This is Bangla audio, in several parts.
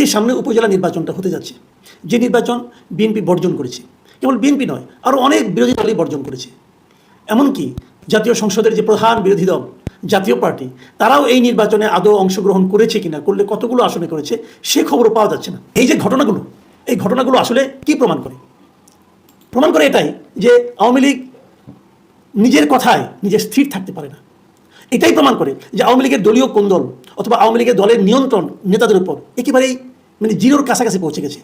যে সামনে উপজেলা নির্বাচনটা হতে যাচ্ছে। যে নির্বাচন বিএনপি বর্জন করেছে। কেবল বিএনপি নয় আরও অনেক বিরোধী দলই বর্জন করেছে। এমনকি জাতীয় সংসদের যে প্রধান বিরোধী দল, জাতীয় পার্টি, তারাও এই নির্বাচনে আদৌ অংশগ্রহণ করেছে কিনা, করলে কতগুলো আসনে করেছে, সে খবরও পাওয়া যাচ্ছে না। এই যে ঘটনাগুলো, এই ঘটনাগুলো আসলে কি প্রমাণ করে? প্রমাণ করে এটাই যে আওয়ামী লীগ নিজের কথায় নিজে স্থির থাকতে পারে না। এটাই প্রমাণ করে যে আওয়ামী লীগের দলীয় কোন্দল অথবা আওয়ামী লীগের দলের নিয়ন্ত্রণ নেতাদের উপর একেবারেই মানে জিরোর কাছাকাছি পৌঁছে গেছে।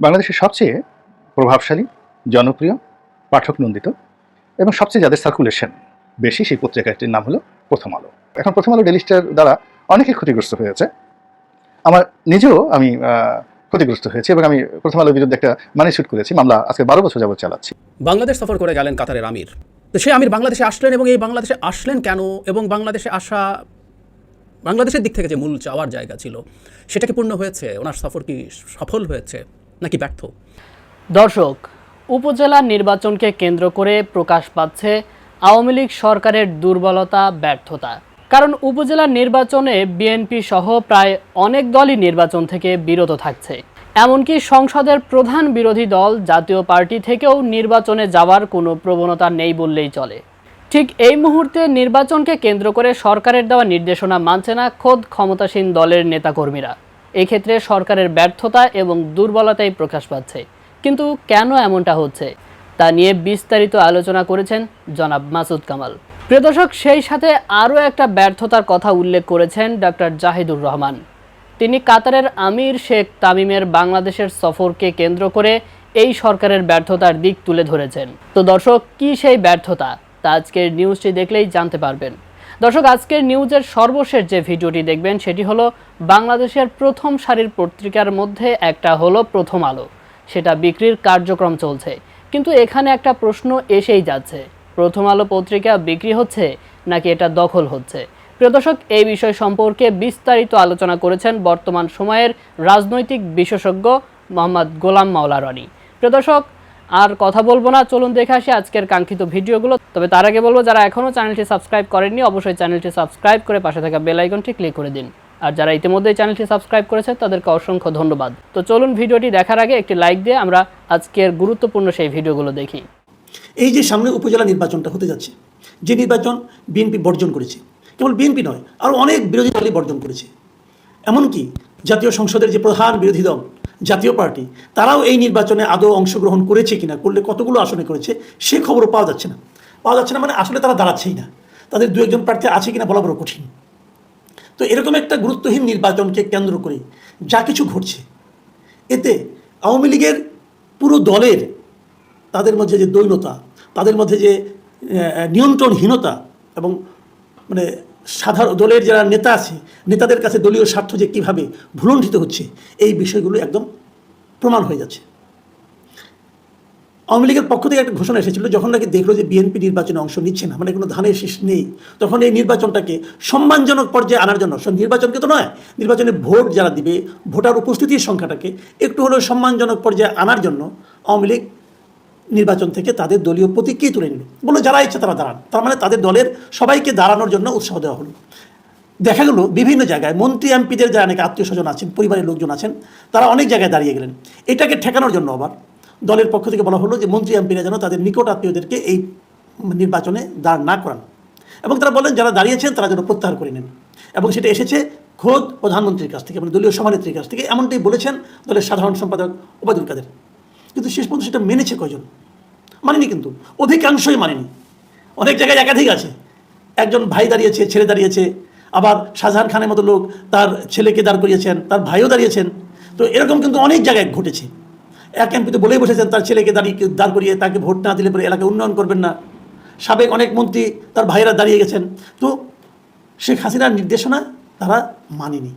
বাংলাদেশের সবচেয়ে প্রভাবশালী জনপ্রিয় পাঠক নন্দিত এবং সবচেয়ে যাদের সার্কুলেশন বেশি সেই পত্রিকাটির নাম হলো প্রথম আলো। এখন প্রথম আলো ডেলিস্টার দ্বারা অনেকে ক্ষতিগ্রস্ত হয়েছে। আমার নিজেও আমি ক্ষতিগ্রস্ত হয়েছি এবং আমি প্রথম আলোর বিরুদ্ধে একটা মানি শুট করেছি মামলা আজকে বারো বছর যাবত চালাচ্ছি। বাংলাদেশ সফর করে গেলেন কাতারের আমির। তো সে আমির বাংলাদেশে আসলেন এবং এই বাংলাদেশে আসলেন কেন? এবং বাংলাদেশে আসা বাংলাদেশের দিক থেকে যে মূল চাওয়ার জায়গা ছিল, সেটা কি পূর্ণ হয়েছে? ওনার সফর কি সফল হয়েছে? নাকি ব্যর্থ? দর্শক, উপজেলা নির্বাচনকে কেন্দ্র করে প্রকাশ পাচ্ছে আওয়ামী লীগ সরকারের দুর্বলতা, ব্যর্থতা। কারণ উপজেলা নির্বাচনে বিএনপি সহ প্রায় অনেক দলই নির্বাচন থেকে বিরত থাকছে। এমনকি সংসদের প্রধান বিরোধী দল জাতীয় পার্টি থেকেও নির্বাচনে যাওয়ার কোনো প্রবণতা নেই বললেই চলে। ঠিক এই মুহূর্তে নির্বাচনকে কেন্দ্র করে সরকারের দেওয়া নির্দেশনা মানছে না খোদ ক্ষমতাসীন দলের নেতাকর্মীরা। এক্ষেত্রে সরকারের ব্যর্থতা এবং দুর্বলতাই প্রকাশ পাচ্ছে। কিন্তু কেন এমনটা হচ্ছে? তা নিয়ে বিস্তারিত আলোচনা করেছেন জনাব মাসুদ কামাল। প্রিয় দর্শক, সেই সাথে আরও একটা ব্যর্থতার কথা উল্লেখ করেছেন ডক্টর জাহিদুর রহমান। তিনি কাতারের আমির শেখ তামিমের বাংলাদেশের সফরকে কেন্দ্র করে এই সরকারের ব্যর্থতার দিক তুলে ধরেছেন। তো দর্শক, কি সেই ব্যর্থতা? তা আজকের নিউজটি দেখলেই জানতে পারবেন। দর্শক, আজকের নিউজের সর্বশেষ যে ভিডিওটি দেখবেন, সেটি হলো বাংলাদেশের প্রথম সারির পত্রিকার মধ্যে একটা হলো প্রথম আলো। সেটা বিক্রির কার্যক্রম চলছে। কিন্তু এখানে একটা প্রশ্ন এসেই যাচ্ছে। প্রথম আলো পত্রিকা বিক্রি হচ্ছে নাকি এটা দখল হচ্ছে? প্রিয় দর্শক, এই বিষয় সম্পর্কে বিস্তারিত আলোচনা করেছেন বর্তমান সময়ের রাজনৈতিক বিশেষজ্ঞ মোহাম্মদ গোলাম মাওলা রনি প্রিয় দর্শক আর কথা বলব না, চলুন দেখে আসি আজকের কাঙ্ক্ষিত ভিডিওগুলো। তবে তার আগে বলব, যারা এখনও চ্যানেলটি সাবস্ক্রাইব করেননি, অবশ্যই চ্যানেলটি সাবস্ক্রাইব করে পাশে থাকা বেল আইকনটি ক্লিক করে দিন। আর যারা ইতিমধ্যেই চ্যানেলটি সাবস্ক্রাইব করেছে, তাদেরকে অসংখ্য ধন্যবাদ। তো চলুন ভিডিওটি দেখার আগে একটি লাইক দিয়ে আমরা আজকের গুরুত্বপূর্ণ সেই ভিডিওগুলো দেখি। এই যে সামনে উপজেলা নির্বাচনটা হতে যাচ্ছে, যে নির্বাচন বিএনপি বর্জন করেছে, কেবল বিএনপি নয়, আরও অনেক বিরোধী দলই বর্জন করেছে। এমনকি জাতীয় সংসদের যে প্রধান বিরোধী দল, জাতীয় পার্টি, তারাও এই নির্বাচনে আদৌ অংশগ্রহণ করেছে কিনা, করলে কতগুলো আসনে করেছে, সে খবরও পাওয়া যাচ্ছে না। পাওয়া যাচ্ছে না মানে আসলে তারা দাঁড়াচ্ছেই না। তাদের দু একজন প্রার্থী আছে কিনা বলা বড় কঠিন। তো এরকম একটা গুরুত্বহীন নির্বাচনকে কেন্দ্র করে যা কিছু ঘটছে, এতে আওয়ামী লীগের পুরো দলের তাদের মধ্যে যে দৈনতা, তাদের মধ্যে যে নিয়ন্ত্রণহীনতা এবং মানে সাধারণ দলের যারা নেতা আছে, নেতাদের কাছে দলীয় স্বার্থ যে কীভাবে ভুলণ্ঠিত হচ্ছে, এই বিষয়গুলো একদম প্রমাণ হয়ে যাচ্ছে। আওয়ামী লীগের পক্ষ থেকে একটা ঘোষণা এসেছিল, যখন নাকি দেখল যে বিএনপি নির্বাচনে অংশ নিচ্ছে না মানে কোনো ধানের শেষ নেই, তখন এই নির্বাচনটাকে সম্মানজনক পর্যায়ে আনার জন্য নির্বাচনকে তো নয়, নির্বাচনে ভোট যারা দিবে, ভোটার উপস্থিতির সংখ্যাটাকে একটু হলেও সম্মানজনক পর্যায়ে আনার জন্য আওয়ামী লীগ নির্বাচন থেকে তাদের দলীয় প্রতীককেই তুলে নিল। বলল, যারা ইচ্ছে তারা দাঁড়ান। তার মানে তাদের দলের সবাইকে দাঁড়ানোর জন্য উৎসাহ দেওয়া হলো। দেখা গেল, বিভিন্ন জায়গায় মন্ত্রী, এমপিদের যারা অনেক আত্মীয় স্বজন আছেন, পরিবারের লোকজন আছেন, তারা অনেক জায়গায় দাঁড়িয়ে গেলেন। এটাকে ঠেকানোর জন্য আবার দলের পক্ষ থেকে বলা হলো যে, মন্ত্রী, এমপিরা যেন তাদের নিকট আত্মীয়দেরকে এই নির্বাচনে দাঁড় না করান। এবং তারা বলেন যারা দাঁড়িয়েছেন, তারা যেন প্রত্যাহার করে নেন। এবং সেটা এসেছে খোদ প্রধানমন্ত্রীর কাছ থেকে মানে দলীয় সভানেত্রীর কাছ থেকে। এমনটাই বলেছেন দলের সাধারণ সম্পাদক ওবায়দুল কাদের। কিন্তু শেষ পর্যন্ত সেটা মেনেছে কয়জন? মানেনি কিন্তু। অধিকাংশই মানেনি। অনেক জায়গায় একাধিক আছে। একজন ভাই দাঁড়িয়েছে, ছেলে দাঁড়িয়েছে, আবার শাহজাহান খানের মতো লোক তার ছেলেকে দাঁড় করিয়েছেন, তার ভাইও দাঁড়িয়েছেন। তো এরকম কিন্তু অনেক জায়গায় ঘটেছে। এক এমপি তো বলেই বসেছেন, তার ছেলেকে দাঁড়িয়ে দাঁড় করিয়ে তাকে ভোট না দিলে পরে এলাকা উন্নয়ন করবেন না। সাবেক অনেক মন্ত্রী তার ভাইয়েরা দাঁড়িয়ে গেছেন। তো শেখ হাসিনার নির্দেশনা তারা মানেনি।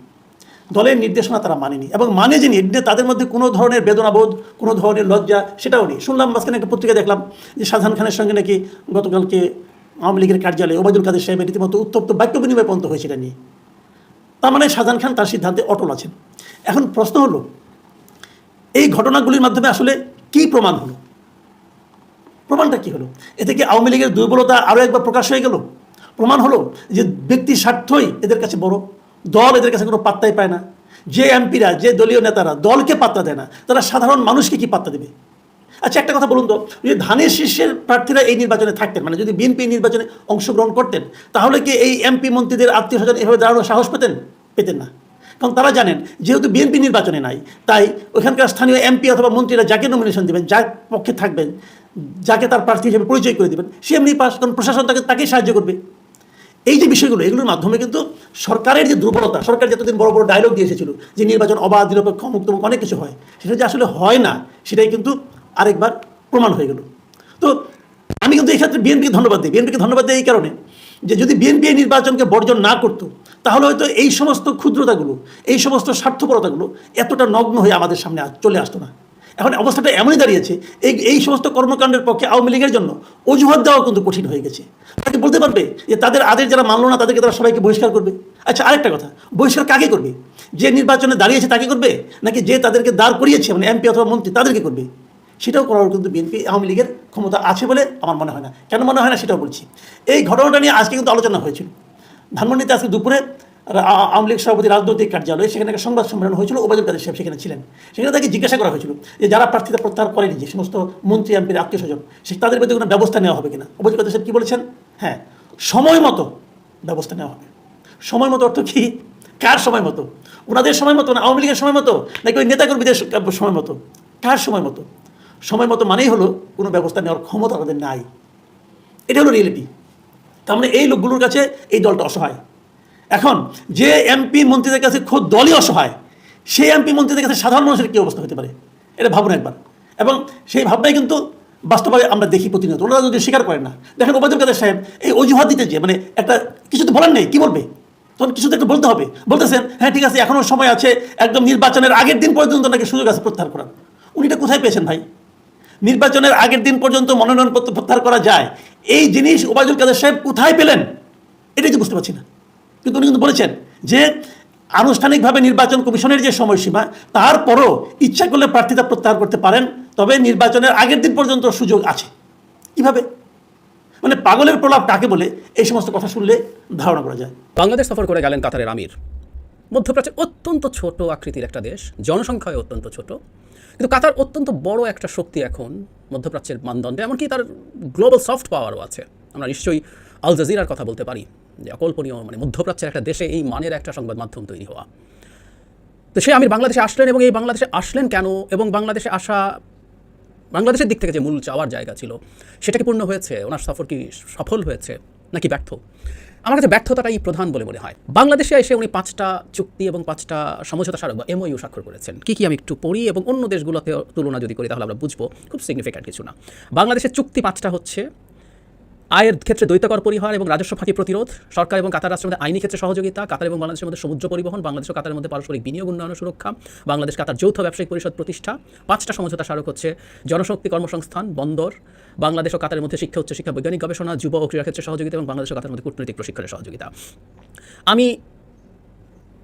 দলের নির্দেশনা তারা মানেনি এবং মানে যে নির্দেশ তাদের মধ্যে কোনো ধরনের বেদনাবোধ, কোনো ধরনের লজ্জা সেটাও নেই। শুনলাম মাঝখানে একটা পত্রিকা দেখলাম যে শাহজাহান খানের সঙ্গে নাকি গতকালকে আওয়ামী লীগের কার্যালয়ে ওবায়দুল কাদের সাহেবের রীতিমতো উত্তপ্ত বাক্য বিনিময় পর্যন্ত হয়েছে এটা নিয়ে। তার মানে শাহজাহান খান তার সিদ্ধান্তে অটল আছেন। এখন প্রশ্ন হলো, এই ঘটনাগুলির মাধ্যমে আসলে কি প্রমাণ হলো? প্রমাণটা কি হলো? এতে কি আওয়ামী লীগের দুর্বলতা আরও একবার প্রকাশ হয়ে গেল? প্রমাণ হলো যে ব্যক্তি স্বার্থই এদের কাছে বড়। দল এদের কাছে কোনো পাত্তাই পায় না। যে এমপিরা, যে দলীয় নেতারা দলকে পাত্তা দেয় না, তারা সাধারণ মানুষকে কি পাত্তা দেবে? আচ্ছা একটা কথা বলুন তো, যদি ধানের শীর্ষের প্রার্থীরা এই নির্বাচনে থাকতেন মানে যদি বিএনপি নির্বাচনে অংশগ্রহণ করতেন, তাহলে কি এই এমপি মন্ত্রীদের আত্মীয় স্বজন এভাবে দাঁড়ানোর সাহস পেতেন? পেতেন না। কারণ তারা জানেন, যেহেতু বিএনপি নির্বাচনে নাই, তাই ওখানকার স্থানীয় এমপি অথবা মন্ত্রীরা যাকে নমিনেশন দেবেন, যার পক্ষে থাকবেন, যাকে তার প্রার্থী হিসেবে পরিচয় করে দেবেন, সে এমনি পাস, কারণ প্রশাসন তাকে, তাকেই সাহায্য করবে। এই যে বিষয়গুলো, এগুলোর মাধ্যমে কিন্তু সরকারের যে দুর্বলতা, সরকার যতদিন বড় বড় ডায়লগ দিয়ে এসেছিল যে নির্বাচন অবাধ, নিরপেক্ষ মুক্ত অনেক কিছু হয়, সেটা যে আসলে হয় না, সেটাই কিন্তু আরেকবার প্রমাণ হয়ে গেল। তো আমি কিন্তু এই ক্ষেত্রে বিএনপিকে ধন্যবাদ দিই। বিএনপিকে ধন্যবাদ দিই এই কারণে যে যদি বিএনপি এই নির্বাচনকে বর্জন না করতো, তাহলে হয়তো এই সমস্ত ক্ষুদ্রতাগুলো, এই সমস্ত স্বার্থপরতাগুলো এতটা নগ্ন হয়ে আমাদের সামনে চলে আসতো না। এখন অবস্থাটা এমনই দাঁড়িয়েছে, এই এই সমস্ত কর্মকাণ্ডের পক্ষে আওয়ামী লীগের জন্য অজুহাত দেওয়া কিন্তু কঠিন হয়ে গেছে। তাকে বলতে পারবে যে তাদের আদেশ যারা মানলো না, তাদেরকে তারা সবাইকে বহিষ্কার করবে। আচ্ছা আরেকটা কথা, বহিষ্কার কাকে করবে? যে নির্বাচনে দাঁড়িয়েছে তাকে করবে? নাকি যে তাদেরকে দাঁড় করিয়েছে মানে এমপি অথবা মন্ত্রী, তাদেরকে করবে? সেটাও করার কিন্তু বিএনপি, আওয়ামী লীগের ক্ষমতা আছে বলে আমার মনে হয় না। কেন মনে হয় না সেটাও বলছি। এই ঘটনাটা নিয়ে আজকে কিন্তু আলোচনা হয়েছিল। ধানমন্ডিতে আজকে দুপুরে আওয়ামী লীগ সভাপতি রাজনৈতিক কার্যালয়ে, সেখানে একটা সংবাদ সম্মেলন হয়েছিল, ওবায়দুল কাদের সাহেব সেখানে ছিলেন। সেখানে তাকে জিজ্ঞাসা করা হয়েছিল যে যারা প্রার্থীতা প্রত্যাহার করেনি, যে সমস্ত মন্ত্রী এমপির আত্মীয় স্বজন, সে তাদের বিরুদ্ধে কোনো ব্যবস্থা নেওয়া হবে কিনা? ওবায়দুল কাদের সাহেব কী বলেছেন? হ্যাঁ সময় মতো ব্যবস্থা নেওয়া হবে। সময় মতো অর্থ কী? কার সময় মতো? ওনাদের সময় মতো না আওয়ামী লীগের সময় মতো? নাকি ওই নেতাকর্মীদের সময় মতো? কার সময় মতো? সময় মতো মানেই হলো কোনো ব্যবস্থা নেওয়ার ক্ষমতা আমাদের নাই। এটা হলো রিয়েলিটি তার মানে এই লোকগুলোর কাছে এই দলটা অসহায়। এখন, যে এমপি মন্ত্রীদের কাছে খোদ দলই অসহায়, সেই এমপি মন্ত্রীদের কাছে সাধারণ মানুষের কী অবস্থা হতে পারে? এটা ভাবুন একবার। এবং সেই ভাবনাই কিন্তু বাস্তবে আমরা দেখি প্রতিনিয়ত। ওনারা যদি স্বীকার করেন না, দেখেন ওবায়দুল কাদের সাহেব এই অজুহাত দিতে যে মানে একটা কিছু তো বলার নেই, কী বলবে? তখন কিছু তো একটু বলতে হবে। বলতেছেন হ্যাঁ ঠিক আছে এখনও সময় আছে, একদম নির্বাচনের আগের দিন পর্যন্ত নাকি সুযোগ আছে প্রত্যাহার করার। উনি এটা কোথায় পেয়েছেন ভাই? নির্বাচনের আগের দিন পর্যন্ত মনোনয়নপত্র প্রত্যাহার করা যায়। এই জিনিস ওবায়দুল কাদের সাহেব কোথায় পেলেন? এটাই তো বুঝতে পারছি না। কিন্তু উনি কিন্তু বলেছেন যে আনুষ্ঠানিকভাবে নির্বাচন কমিশনের যে সময়সীমা, তারপরও ইচ্ছা করলে প্রার্থিতা প্রত্যাহার করতে পারেন, তবে নির্বাচনের আগের দিন পর্যন্ত সুযোগ আছে। কীভাবে? মানে পাগলের প্রলাপ কাকে বলে? এই সমস্ত কথা শুনলে ধারণা করা যায়। বাংলাদেশ সফর করে গেলেন কাতারের আমির। মধ্যপ্রাচ্যের অত্যন্ত ছোট আকৃতির একটা দেশ, জনসংখ্যায় অত্যন্ত ছোট। কিন্তু কাতার অত্যন্ত বড় একটা শক্তি এখন মধ্যপ্রাচ্যের মানদণ্ডে, এমনকি তার গ্লোবাল সফট পাওয়ারও আছে। আমরা নিশ্চয়ই আল জাজিরার কথা বলতে পারি। যে অকল্পনীয় মানে মধ্যপ্রাচ্যের একটা দেশে এই মানের একটা সংবাদ মাধ্যম তৈরি হওয়া। তো সে আমির বাংলাদেশে আসলেন এবং এই বাংলাদেশে আসলেন কেন? এবং বাংলাদেশে আসা, বাংলাদেশের দিক থেকে যে মূল চাওয়ার জায়গা ছিল, সেটা কি পূর্ণ হয়েছে? ওনার সফর কি সফল হয়েছে? নাকি ব্যর্থ? আমার কাছে ব্যর্থতাটাই প্রধান বলে মনে হয়। বাংলাদেশে এসে উনি পাঁচটা চুক্তি এবং পাঁচটা সমঝোতা স্মারক বা এমওইউ স্বাক্ষর করেছেন। কী কী আমি একটু পড়ি এবং অন্য দেশগুলোতে তুলনা যদি করি তাহলে আমরা বুঝব, খুব সিগনিফিক্যান্ট কিছু না। বাংলাদেশের চুক্তি পাঁচটা হচ্ছে আয়ের ক্ষেত্রে দ্বৈতকর পরিহার এবং রাজস্ব ফাঁকি প্রতিরোধ, সরকার এবং কাতার রাষ্ট্রের মধ্যে আইনি ক্ষেত্রে সহযোগিতা, কাতার এবং বাংলাদেশের মধ্যে সমুদ্র পরিবহন, বাংলাদেশ ও কাতারের মধ্যে পারস্পরিক বিনিয়োগ, উন্নয়ন সুরক্ষা, বাংলাদেশ কাতার যৌথ ব্যবসায়িক পরিষদ প্রতিষ্ঠা, পাঁচটা সমঝোতা স্মারক হচ্ছে জনশক্তি কর্মসংস্থান, বন্দর, বাংলাদেশ ও কাতারের মধ্যে শিক্ষা উচ্চশিক্ষা বৈজ্ঞানিক গবেষণা, যুব ও ক্রীড়া ক্ষেত্রে সহযোগিতা এবং বাংলাদেশ ও কাতারের মধ্যে কূটনৈতিক প্রশিক্ষণের সহযোগিতা। আমি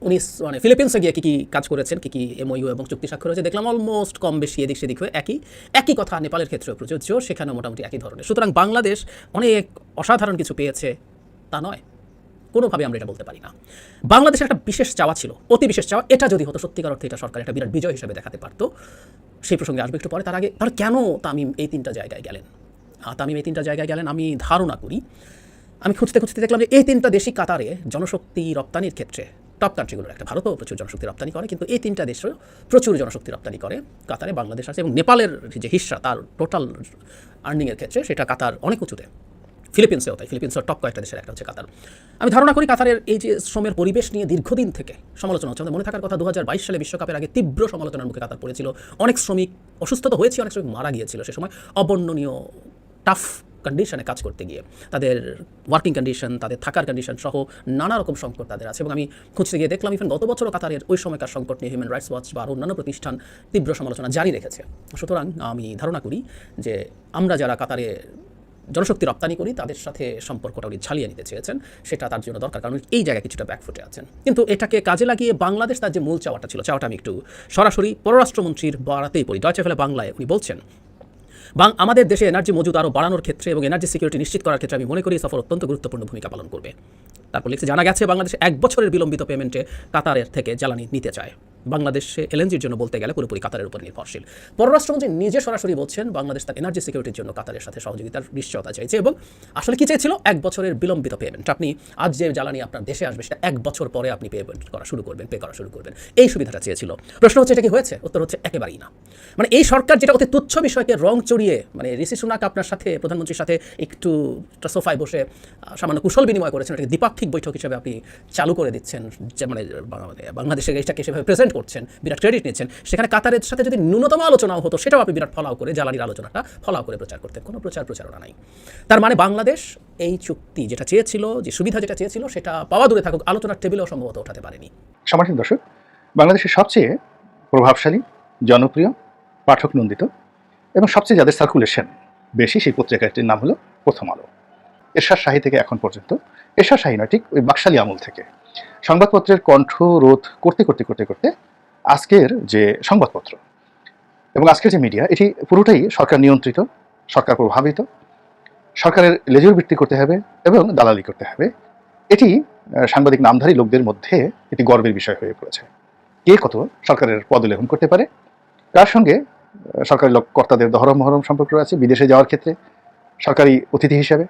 উনি মানে ফিলিপিন্সে গিয়ে কী কী কাজ করেছেন, কী কী এমওইউ এবং চুক্তি স্বাক্ষর হয়েছে, দেখলাম অলমোস্ট কম বেশি এদিক সেদিক হয়ে একই একই কথা নেপালের ক্ষেত্রেও প্রযোজ্য, সেখানেও মোটামুটি একই ধরনের। সুতরাং বাংলাদেশ অনেক অসাধারণ কিছু পেয়েছে, তা নয়। কোনোভাবে আমরা এটা বলতে পারি না। বাংলাদেশের একটা বিশেষ চাওয়া ছিল, অতি বিশেষ চাওয়া, এটা যদি হতো সত্যিকার অর্থে এটা সরকার একটা বিরাট বিজয় হিসেবে দেখাতে পারতো। সেই প্রসঙ্গে আসবে একটু পরে। তার আগে, তার কেন তামিম এই তিনটা জায়গায় গেলেন? তামিম এই তিনটা জায়গায় গেলেন, আমি ধারণা করি। আমি খুঁজতে খুঁজতে দেখলাম যে এই তিনটা দেশই কাতারে জনশক্তি রপ্তানির ক্ষেত্রে টপ কান্ট্রিগুলোর একটা ভারতও প্রচুর জনশক্তি রপ্তানি করে, কিন্তু এই তিনটা দেশও প্রচুর জনশক্তি রপ্তানি করে। কাতারে বাংলাদেশ আছে এবং নেপালের যে হিস্সা, তার টোটাল আর্নিংয়ের ক্ষেত্রে সেটা কাতার অনেক উঁচুতে। ফিলিপিন্সেও তাই, ফিলিপিন্সের টপ কয়েকটা দেশের একটা হচ্ছে কাতার। আমি ধারণা করি কাতারের এই যে শ্রমের পরিবেশ নিয়ে দীর্ঘদিন থেকে সমালোচনা হচ্ছে। মনে থাকার কথা দু হাজার বাইশ সালে বিশ্বকাপের আগে তীব্র সমালোচনার মুখে কাতার পড়েছিল। অনেক শ্রমিক অসুস্থ তো হয়েছে, অনেক শ্রমিক মারা গিয়েছিল সে সময়। অবর্ণনীয় টাফ কন্ডিশনে কাজ করতে গিয়ে। তাদের ওয়ার্কিং কন্ডিশন তাদের থাকার কন্ডিশন সহ নানা রকম সংকট তাদের আছে। এবং আমি খুঁজতে গিয়ে দেখলাম ইভেন গত বছরও কাতারের ওই সময়কার সংকট নিয়ে হিউম্যান রাইটস ওয়াচ বা অন্যান্য প্রতিষ্ঠান তীব্র সমালোচনা জারি রেখেছে। সুতরাং আমি ধারণা করি যে আমরা যারা কাতারে জনশক্তি রপ্তানি করি, তাদের সাথে সম্পর্কটা উনি ঝালিয়ে নিতে চেয়েছেন। সেটা তার জন্য দরকার, কারণ এই জায়গায় কিছুটা ব্যাকফুটে আছেন। কিন্তু এটাকে কাজে লাগিয়ে বাংলাদেশ তার যে মূল চাওয়াটা ছিল, চাওয়াটা আমি একটু সরাসরি পররাষ্ট্রমন্ত্রীর বাড়াতেই পড়ি। ডয়চে ফেলে বাংলায় উনি বলছেন বাং আমাদের দেশে এনার্জি মজুদ আরও বাড়ানোর ক্ষেত্রে এবং এনার্জি সিকিউরিটি নিশ্চিত করার ক্ষেত্রে আমি মনে করি সফর অত্যন্ত গুরুত্বপূর্ণ ভূমিকা পালন করবে। তারপর লিখছে, জানা গেছে বাংলাদেশ এক বছরের বিলম্বিত পেমেন্টে কাতারের থেকে জ্বালানি নিতে চায়। বাংলাদেশে এলএনজির জন্য বলতে গেলে পুরোপুরি কাতারের উপর নির্ভরশীল। পররাষ্ট্রমন্ত্রী নিজে সরাসরি বলছেন, বাংলাদেশ তার এনার্জি সিকিউরিটির জন্য কাতারের সাথে সহযোগিতার নিশ্চয়তা চাইছে এবং আসলে কি চেয়েছিল এক বছরের বিলম্বিত পেমেন্ট আপনি আজ যে জ্বালানি আপনার দেশে আসবে, সেটা এক বছর পরে আপনি পেমেন্ট করা শুরু করবেন পে করা শুরু করবেন। এই সুবিধাটা চেয়েছিল। প্রশ্ন হচ্ছে, এটা কি হয়েছে? উত্তর হচ্ছে, একেবারেই না। মানে এই সরকার যেটা অতি তুচ্ছ বিষয়কে রং চড়িয়ে মানে ঋষি সুনাক আপনার সাথে, প্রধানমন্ত্রীর সাথে একটু সোফায় বসে সামান্য কুশল বিনিময় করেছেন, এটাকে দ্বিপাক্ষিক বৈঠক হিসেবে আপনি চালু করে দিচ্ছেন, যে মানে বাংলাদেশের, এটাকে সেভাবে প্রেজেন্ট করছেন, বিরাট ক্রেডিট নিচ্ছেন, সেখানে কাতারের সাথে যদি ন্যূনতম আলোচনাও হতো, সেটাও আপনি বিরাট ফলাও করে, জ্বালানির আলোচনাটা ফলাও করে প্রচার করতেন। কোনো প্রচার প্রচারণা নাই। তার মানে বাংলাদেশ এই চুক্তি যেটা চেয়েছিল, যে সুবিধা যেটা চেয়েছিল, সেটা পাওয়া দূরে থাকুক, আলোচনার টেবিলেও সম্ভবত ওঠাতে পারেনি। সম্মানিত দর্শক, বাংলাদেশের সবচেয়ে প্রভাবশালী, জনপ্রিয়, পাঠক নন্দিত এবং সবচেয়ে যাদের সার্কুলেশন বেশি, সেই পত্রিকাটির নাম হলো প্রথম আলো। এরশাদ শাহী থেকে এখন পর্যন্ত এরশাদ শাহী নয় ঠিক ওই বাকশালী আমল থেকে। সংবাদপত্রের কণ্ঠ রোধ করতে করতে করতে করতে আজকের যে সংবাদপত্র এবং আজকের যে মিডিয়া, এটি পুরোটাই সরকার নিয়ন্ত্রিত, সরকার প্রভাবিত, সরকারের লেজুর বৃত্তি করতে হবে এবং দালালি করতে হবে। এটি সাংবাদিক নামধারী লোকদের মধ্যে একটি গর্বের বিষয় হয়ে পড়েছে। কে কত সরকারের পদলেখন করতে পারে? তার সঙ্গে সরকারি লোক কর্তাদের দহরম মহরম সম্পর্ক আছে বিদেশে যাওয়ার ক্ষেত্রে? সরকারি অতিথি হিসেবে?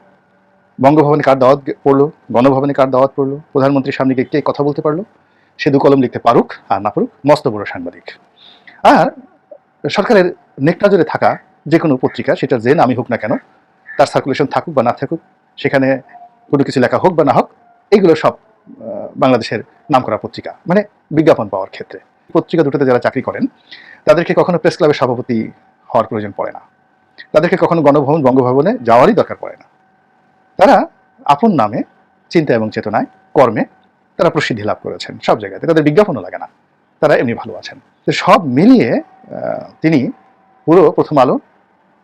বঙ্গভবনে কার দাওয়াত পড়ল? গণভবনে কার দাওয়াত পড়ল? প্রধানমন্ত্রীর সামনে গিয়ে কে কথা বলতে পারল? সে দু কলম লিখতে পারুক আর না পারুক মস্ত বড় সাংবাদিক। আর সরকারের নেক নজরে থাকা যে কোনো পত্রিকা, সেটা যে নামই হোক না কেন, তার সার্কুলেশন থাকুক বা না থাকুক, সেখানে কোনো কিছু লেখা হোক বা না হোক, এগুলো সব বাংলাদেশের নামকরা পত্রিকা মানে বিজ্ঞাপন পাওয়ার ক্ষেত্রে। পত্রিকা দুটোতে যারা চাকরি করেন, তাদেরকে কখনো প্রেস ক্লাবের সভাপতি হওয়ার প্রয়োজন পড়ে না। তাদেরকে কখনো গণভবন, বঙ্গভবনে যাওয়ারই দরকার পড়ে না। তারা আপন নামে, চিন্তা এবং চেতনায়, কর্মে তারা প্রসিদ্ধি লাভ করেছেন সব জায়গাতে। তাদের বিজ্ঞাপনও লাগে না। তারা এমনি ভালো আছেন। তো সব মিলিয়ে তিনি পুরো প্রথম আলো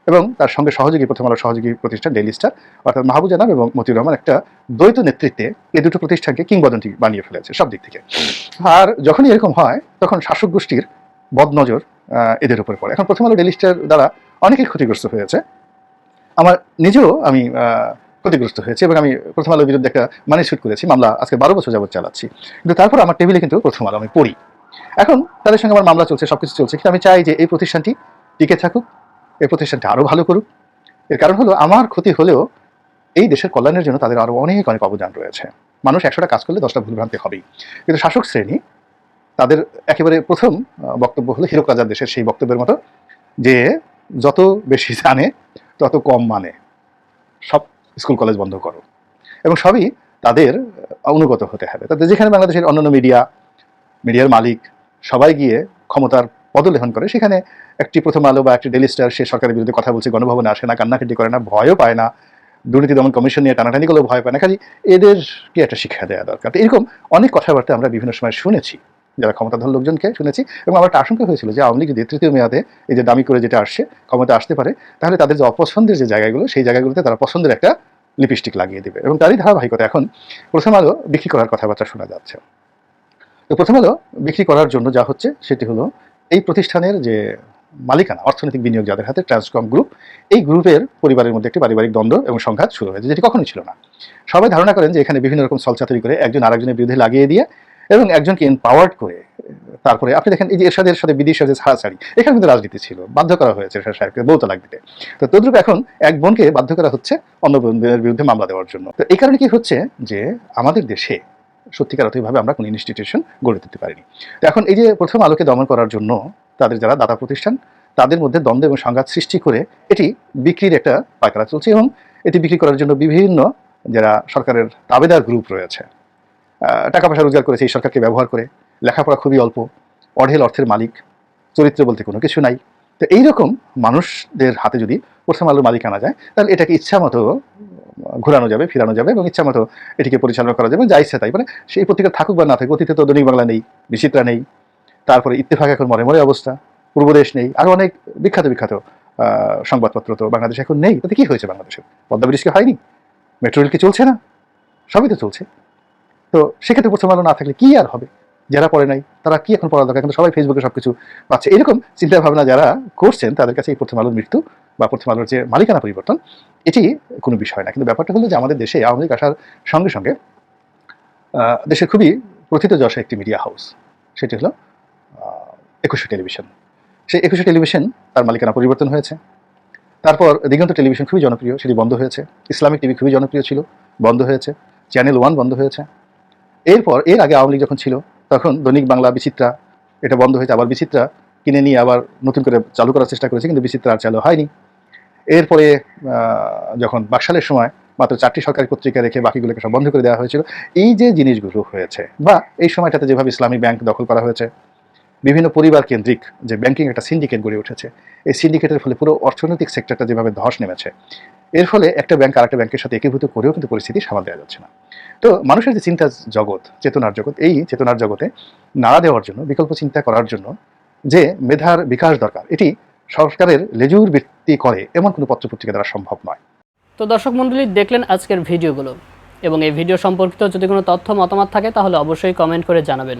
এবং তার সঙ্গে সহযোগী, প্রথম আলো সহযোগী প্রতিষ্ঠান ডেইলি স্টার, অর্থাৎ মাহবুব জানাব এবং মতিউর রহমান একটা দ্বৈত নেতৃত্বে এই দুটো প্রতিষ্ঠানকে কিংবদন্তি বানিয়ে ফেলেছে সব দিক থেকে। আর যখনই এরকম হয়, তখন শাসক গোষ্ঠীর বদনজর এদের উপরে পড়ে। এখন প্রথম আলো ডেইলি স্টার দ্বারা অনেকেই ক্ষতিগ্রস্ত হয়েছে। আমার নিজেও আমি ক্ষতিগ্রস্ত হয়েছে এবং আমি প্রথম আলোর বিরুদ্ধে একটা মানি শুট করেছি, মামলা আজকে বারো বছর যাবত চালাচ্ছি। কিন্তু তারপর আমার টেবিলে কিন্তু প্রথম আলো আমি পড়ি। এখন তাদের সঙ্গে আমার মামলা চলছে, সবকিছু চলছে, কিন্তু আমি চাই যে এই প্রতিষ্ঠানটি টিকে থাকুক, এই প্রতিষ্ঠানটি আরও ভালো করুক। এর কারণ হলো, আমার ক্ষতি হলেও এই দেশের কল্যাণের জন্য তাদের আরও অনেক অনেক অবদান রয়েছে। মানুষ একশোটা কাজ করলে দশটা ভুলভ্রান্তি হবেই। কিন্তু শাসক শ্রেণি, তাদের একেবারে প্রথম বক্তব্য হলো হিরক রাজার দেশের সেই বক্তব্যের মতো যে, যত বেশি জানে, তত কম মানে। সব স্কুল, কলেজ বন্ধ করো। এবং সবই তাদের অনুগত হতে হবে। তাদের যেখানে বাংলাদেশের অন্যান্য মিডিয়া মিডিয়ার মালিক, সবাই গিয়ে ক্ষমতার পদলেখন করে, সেখানে একটি প্রথম আলো বা একটি ডেলি স্টার সে সরকারের বিরুদ্ধে কথা বলছে, গণভবনে আসে না, কান্নাকাটি করে না, ভয়ও পায় না, দুর্নীতি দমন কমিশন নিয়ে টানাটানি করলেও ভয় পায় না। খালি এদেরকে একটা শিক্ষা দেওয়া দরকার। এরকম অনেক কথাবার্তা আমরা বিভিন্ন সময় শুনেছি। যারা ক্ষমতাধর লোকজনকে শুনেছি এবং আমার একটা আশঙ্কা হয়েছিল যে আওয়ামী লীগ যদি তৃতীয় মেয়াদে এই যে দামি করে যেটা আসছে, ক্ষমতা আসতে পারে, তাহলে তাদের যে অপছন্দের যে জায়গাগুলো, সেই জায়গাগুলোতে তারা পছন্দের একটা লিপস্টিক লাগিয়ে দেবে এবং তারই ধারাবাহিকতা এখন প্রথম আলো বিক্রি করার কথাবার্তা শোনা যাচ্ছে। তো প্রথম আলো বিক্রি করার জন্য যা হচ্ছে সেটি হলো এই প্রতিষ্ঠানের যে মালিকানা, অর্থনৈতিক বিনিয়োগ যাদের হাতে ট্রান্সকম গ্রুপ এই গ্রুপের পরিবারের মধ্যে একটি পারিবারিক দ্বন্দ্ব এবং সংঘাত শুরু হয়েছে, যেটি কখনোই ছিল না। সবাই ধারণা করেন যে এখানে বিভিন্ন রকম সলচাতুরি করে একজন আরেকজনের বিরুদ্ধে লাগিয়ে দিয়ে এবং একজনকে এম্পাওয়ার্ড করে, তারপরে আপনি দেখেন এই যে এরশাদের সাথে বিদিশা যে ছাড়াছাড়ি এখানে কিন্তু রাজনীতি ছিল, বাধ্য করা হয়েছে এরশাদ সাহেবকে বউ তালাক দিতে। তো তদ্রুপ এখন এক বোনকে বাধ্য করা হচ্ছে অন্য বোনের বিরুদ্ধে মামলা দেওয়ার জন্য। তো এই কারণে কি হচ্ছে যে আমাদের দেশে সত্যিকার অর্থভাবে আমরা কোনো ইনস্টিটিউশন গড়ে তুলতে পারিনি। তো এখন এই যে প্রথম আলোকে দমন করার জন্য তাদের যারা দাতা প্রতিষ্ঠান, তাদের মধ্যে দ্বন্দ্ব এবং সংঘাত সৃষ্টি করে এটি বিক্রির একটা পায়তারা চলছে এবং এটি বিক্রি করার জন্য বিভিন্ন যারা সরকারের দাবেদার গ্রুপ রয়েছে। টাকা পয়সা রোজগার করেছে এই সরকারকে ব্যবহার করে লেখাপড়া খুবই অল্প, অঢেল অর্থের মালিক, চরিত্র বলতে কোনো কিছু নাই। তো এইরকম মানুষদের হাতে যদি প্রথম আলোর মালিক আনা যায়, তাহলে এটাকে ইচ্ছা মতো ঘোরানো যাবে, ফিরানো যাবে এবং ইচ্ছা মতো এটিকে পরিচালনা করা যাবে যা ইচ্ছা তাই। মানে সেই পত্রিকা থাকুক বা না থাকুক, অতীতে তো দৈনিক বাংলা নেই, বিচিত্রা নেই, তারপরে ইত্তেফাক এখন মরে মরে অবস্থা, পূর্বদেশ নেই আরও অনেক বিখ্যাত বিখ্যাত সংবাদপত্র তো বাংলাদেশে এখন নেই। তাতে কি হয়েছে বাংলাদেশে? পদ্মা হয়নি? মেট্রো রেল কি চলছে না? সবই তো চলছে। তো সেক্ষেত্রে প্রথম আলো না থাকলে কি আর হবে? যারা পড়ে নাই, তারা কি এখন পড়া দরকার? কিন্তু সবাই ফেসবুকে সব কিছু পাচ্ছে। এরকম চিন্তা ভাবনা যারা করছেন, তাদের কাছে এই প্রথম আলোর মৃত্যু বা প্রথম আলোর যে মালিকানা পরিবর্তন, এটি কোনো বিষয় না। কিন্তু ব্যাপারটা হলো যে আমাদের দেশে আওয়ামী লীগ আসার সঙ্গে সঙ্গে দেশের খুবই প্রথিত যশা একটি মিডিয়া হাউস সেটি হলো একুশে টেলিভিশন সেই একুশে টেলিভিশন তার মালিকানা পরিবর্তন হয়েছে। তারপর দিগন্ত টেলিভিশন খুবই জনপ্রিয়, সেটি বন্ধ হয়েছে। ইসলামিক টিভি খুবই জনপ্রিয় ছিল, বন্ধ হয়েছে। চ্যানেল ওয়ান বন্ধ হয়েছে। এরপর, এর আগে আওয়ামী লীগ যখন ছিল, তখন দৈনিক বাংলা বিচিত্রা, এটা বন্ধ হয়েছে, আবার বিচিত্রা কিনে নিয়ে আবার নতুন করে চালু করার চেষ্টা করেছে, কিন্তু বিচিত্রা আর চালু হয়নি। এরপরে যখন বাকশালের সময় মাত্র চারটি সরকারি পত্রিকা রেখে বাকিগুলোকে সব বন্ধ করে দেওয়া হয়েছিল, এই যে জিনিসগুলো হয়েছে, বা এই সময়টাতে যেভাবে ইসলামী ব্যাংক দখল করা হয়েছে বিভিন্ন পরিবার কেন্দ্রিক যে ব্যাংকিং একটা সিন্ডিকেট গড়ে উঠেছে, এই সিন্ডিকেটের ফলে পুরো অর্থনৈতিক সেক্টরটা যেভাবে ধস নেমেছে, এর ফলে একটা ব্যাংক আরেকটা ব্যাংকের সাথে একীভূত করেও কিন্তু পরিস্থিতি সামাল দেওয়া যাচ্ছে না। তো মানুষের যে চিন্তার জগৎ, চেতনার জগৎ, এই চেতনার জগতে নাড়া দেওয়ার জন্য, বিকল্প চিন্তা করার জন্য যে মেধার বিকাশ দরকার, এটি সরকারের লেজুর ভিত্তি করে এমন কোনো পত্রপত্রিকা দ্বারা সম্ভব নয়। তো দর্শক মণ্ডলী, দেখলেন আজকের ভিডিওগুলো। এবং এই ভিডিও সম্পর্কিত যদি কোনো তথ্য, মতামত থাকে, তাহলে অবশ্যই কমেন্ট করে জানাবেন।